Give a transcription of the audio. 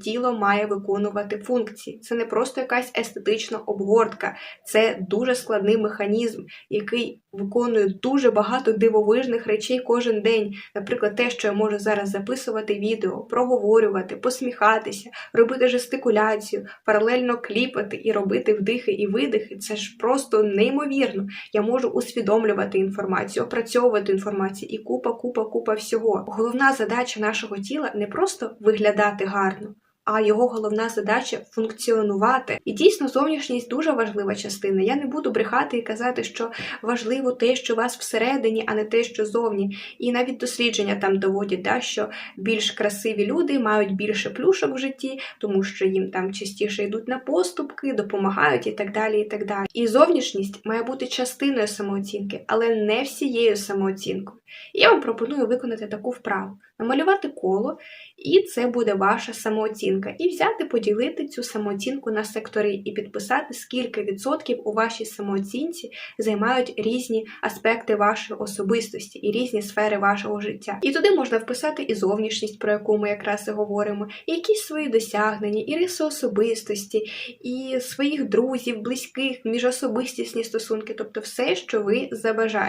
тіло має виконувати функції. Це не просто якась естетична обгортка, це дуже складний механізм, який виконує дуже багато дивовижних речей кожен день. Наприклад, те, що я можу зараз записувати відео, проговорювати, посміхатися, робити жестикуляцію, паралельно кліпати і робити вдихи і видихи. Це ж просто неймовірно. Я можу усвідомлювати інформацію, опрацьовувати інформацію і купа, купа, купа всього. Головна задача нашого тіла не просто виглядати гарно. А його головна задача функціонувати. І дійсно зовнішність дуже важлива частина. Я не буду брехати і казати, що важливо те, що у вас всередині, а не те, що зовні. І навіть дослідження там доводять, да, що більш красиві люди мають більше плюшок в житті, тому що їм там частіше йдуть на поступки, допомагають і так далі. І так далі. І зовнішність має бути частиною самооцінки, але не всією самооцінкою. Я вам пропоную виконати таку вправу: намалювати коло, і це буде ваша самооцінка. І взяти, поділити цю самооцінку на сектори і підписати, скільки відсотків у вашій самооцінці займають різні аспекти вашої особистості і різні сфери вашого життя. І туди можна вписати і зовнішність, про яку ми якраз і говоримо, і якісь свої досягнення, і риси особистості, і своїх друзів, близьких, міжособистісні стосунки, тобто все, що ви забажаєте.